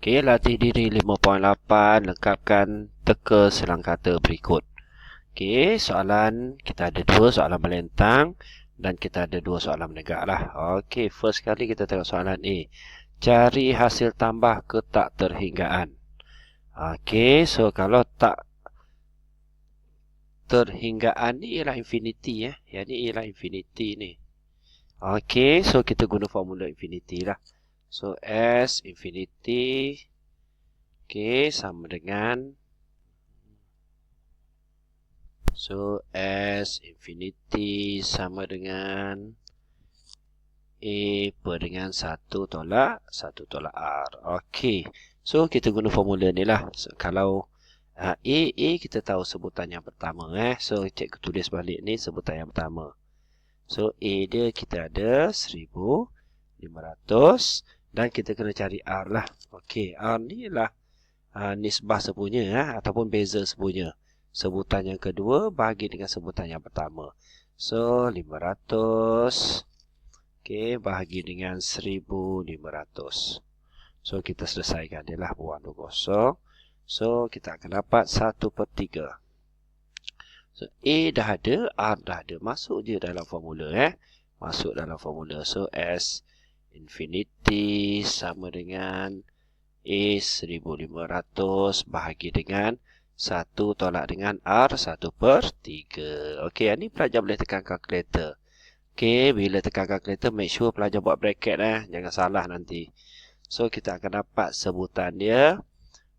Okey, latih diri 5.8, lengkapkan teka selang kata berikut. Okey, soalan kita ada dua soalan melentang dan kita ada dua soalan menegak lah. Okey, first kali kita tengok soalan A. Cari hasil tambah ke tak terhinggaan. Okey, so kalau tak terhinggaan ni ialah infinity ya. Yang ni ialah infinity ni. Okey, so kita guna formula infinity lah. So S infinity okay, sama dengan So S infinity sama dengan A per dengan 1 tolak 1 tolak R. Okey. So kita guna formula ni lah. So, kalau uh, A, A kita tahu sebutan yang pertama. eh. So cikgu tulis balik ni sebutan yang pertama. So A dia kita ada 1500. Dan kita kena cari R lah. Okey, R ni lah uh, nisbah sepunya ya, ataupun beza sepunya. Sebutan yang kedua bagi dengan sebutan yang pertama. So, 500. Okey, bahagi dengan 1500. So, kita selesaikan dia lah. Buang 20. So, kita akan dapat 1 per 3. So, A dah ada, R dah ada. Masuk je dalam formula. eh. Masuk dalam formula. So, S infinity sama dengan A 1500 bahagi dengan 1 tolak dengan R 1 per 3. Okey, ini pelajar boleh tekan kalkulator. Okey, bila tekan kalkulator, make sure pelajar buat bracket eh. Jangan salah nanti. So, kita akan dapat sebutan dia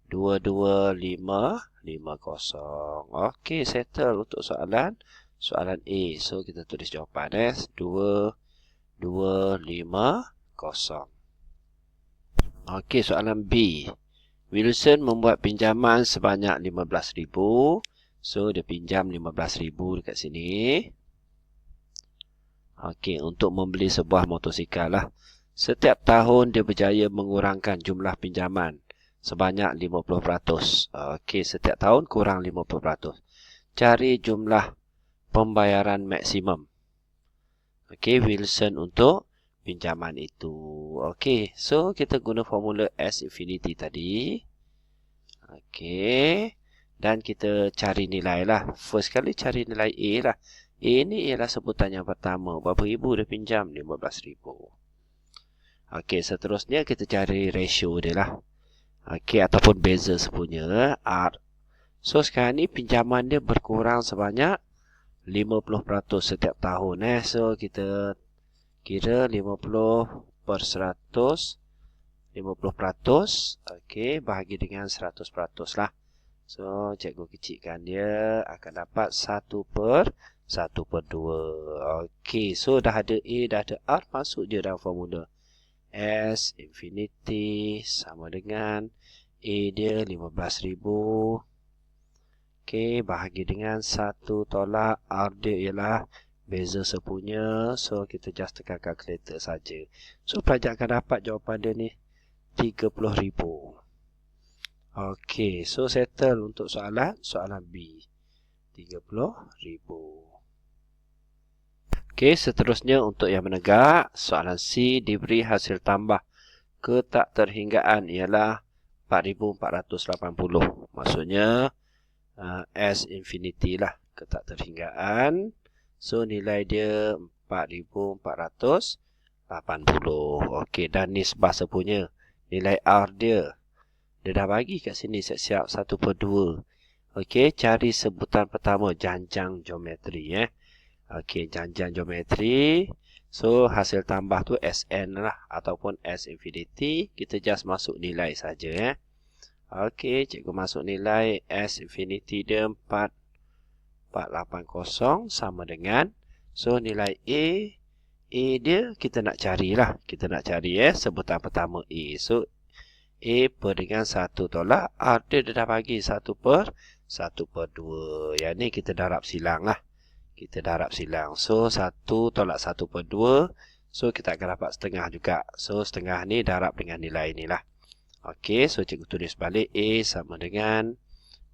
22550. Okey, settle untuk soalan soalan A. So, kita tulis jawapan eh. 22550 kosong. Okey, soalan B. Wilson membuat pinjaman sebanyak 15,000. So, dia pinjam 15,000 dekat sini. Okey, untuk membeli sebuah motosikal lah. Setiap tahun dia berjaya mengurangkan jumlah pinjaman sebanyak 50%. Okey, setiap tahun kurang 50%. Cari jumlah pembayaran maksimum. Okey, Wilson untuk pinjaman itu. Okey, so kita guna formula S infinity tadi. Okey, dan kita cari nilai lah. First kali cari nilai A lah. A ni ialah sebutan yang pertama. Berapa ribu dia pinjam? 15 ribu. Okey, seterusnya kita cari ratio dia lah. Okey, ataupun beza sepunya. R. So, sekarang ni pinjaman dia berkurang sebanyak 50% setiap tahun. Eh. So, kita kira 50 per 100 50 peratus. Ok bahagi dengan 100 peratus lah. So cikgu kecilkan dia akan dapat 1 per 1 per 2 ok so dah ada A dah ada R masuk je dalam formula. S infinity sama dengan A dia 15,000 ok bahagi dengan 1 tolak R dia ialah beza sepunya. So kita just tekan calculator saja. So pelajar akan dapat jawapan dia ni 30,000 ok so settle untuk soalan. Soalan B 30,000 ok seterusnya untuk yang menegak soalan C diberi hasil tambah ke tak terhinggaan ialah 4480 maksudnya uh, S infinity lah ke tak terhinggaan So nilai dia 4480. Okey dan nisbah sepunya nilai R dia. Dia dah bagi kat sini siap-siap 1 per 2. Okey, cari sebutan pertama janjang geometri eh. Okey, janjang geometri. So hasil tambah tu Sn lah ataupun S infinity. Kita just masuk nilai saja eh. Okey, cikgu masuk nilai S infinity dia 4 480 sama dengan so nilai A A dia kita nak carilah. Kita nak cari eh sebutan pertama A. So A per dengan 1 tolak R dia dah bagi 1 per 1 per 2 yang ni kita darab silang lah. Kita darab silang. So 1 tolak 1 per 2 so kita akan dapat setengah juga. So setengah ni darab dengan nilai ni lah. Ok so cikgu tulis balik A sama dengan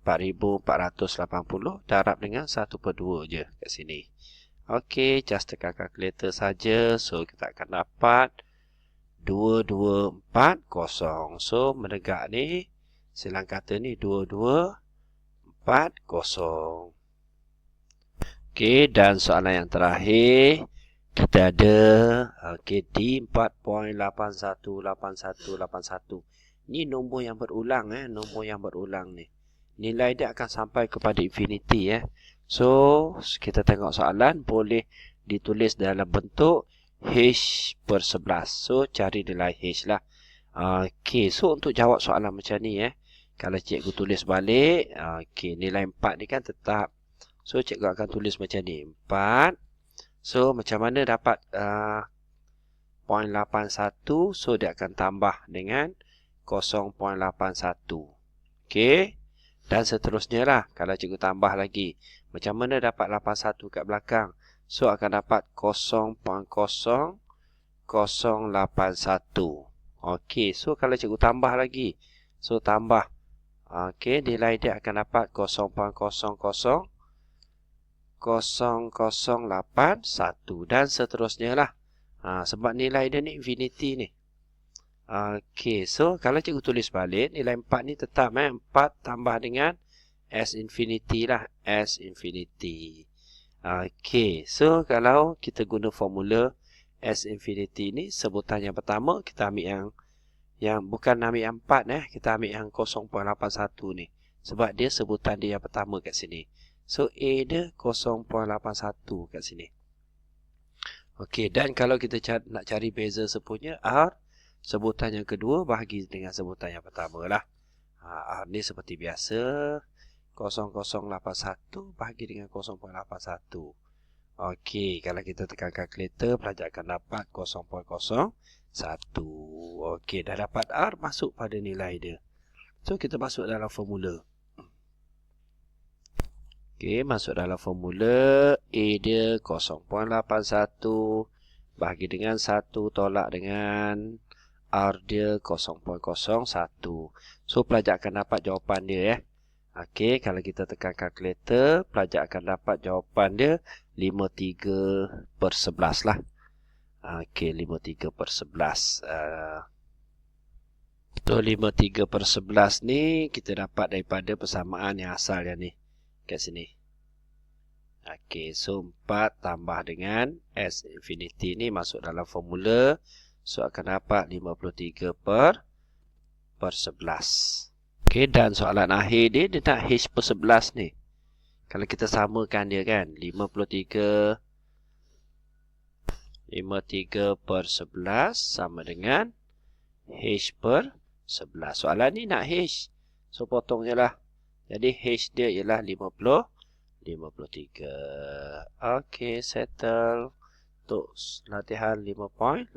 4480 darab dengan 1 per 2 je kat sini. Okey, just tekan calculator saja. So, kita akan dapat 2240. So, menegak ni, silang kata ni 2240. Okey, dan soalan yang terakhir, kita ada okay, di 4.818181. Ni nombor yang berulang eh, nombor yang berulang ni. Nilai dia akan sampai kepada infinity eh. So, kita tengok soalan boleh ditulis dalam bentuk H per 11. So, cari nilai H lah. Okay, so untuk jawab soalan macam ni eh. Kalau cikgu tulis balik, okay, nilai 4 ni kan tetap. So, cikgu akan tulis macam ni. 4. So, macam mana dapat uh, 0.81. So, dia akan tambah dengan 0.81. Okey. Dan seterusnya lah. Kalau cikgu tambah lagi. Macam mana dapat 81 kat belakang? So, akan dapat 0.0081. Okey. So, kalau cikgu tambah lagi. So, tambah. Okey. Nilai dia akan dapat 0.00 0081 dan seterusnya lah. Ha, sebab nilai dia ni infinity ni. Okey, so kalau cikgu tulis balik, nilai 4 ni tetap eh. 4 tambah dengan S infinity lah. S infinity. Okey, so kalau kita guna formula S infinity ni, sebutan yang pertama, kita ambil yang yang bukan ambil yang 4 eh. Kita ambil yang 0.81 ni. Sebab dia sebutan dia yang pertama kat sini. So, A dia 0.81 kat sini. Okey, dan kalau kita cari, nak cari beza sepunya, R sebutan yang kedua bahagi dengan sebutan yang pertama lah. Ha, R ni seperti biasa. 0081 bahagi dengan 0.81. Okey, kalau kita tekan kalkulator, pelajar akan dapat 0.01. Okey, dah dapat R masuk pada nilai dia. So, kita masuk dalam formula. Okey, masuk dalam formula. A dia 0.81 bahagi dengan 1 tolak dengan R dia 0.01. So, pelajar akan dapat jawapan dia ya. Okey, kalau kita tekan kalkulator, pelajar akan dapat jawapan dia 53 per 11 lah. Okey, 53 per 11. Uh, so, 53 per 11 ni kita dapat daripada persamaan yang asal yang ni. Kat sini. Okey, so 4 tambah dengan S infinity ni masuk dalam formula. So akan dapat 53 per per 11. Okey dan soalan akhir dia dia nak H per 11 ni. Kalau kita samakan dia kan 53 53 per 11 sama dengan H per 11. Soalan ni nak H. So potong je lah. Jadi H dia ialah 50 53. Okey settle untuk latihan 5.8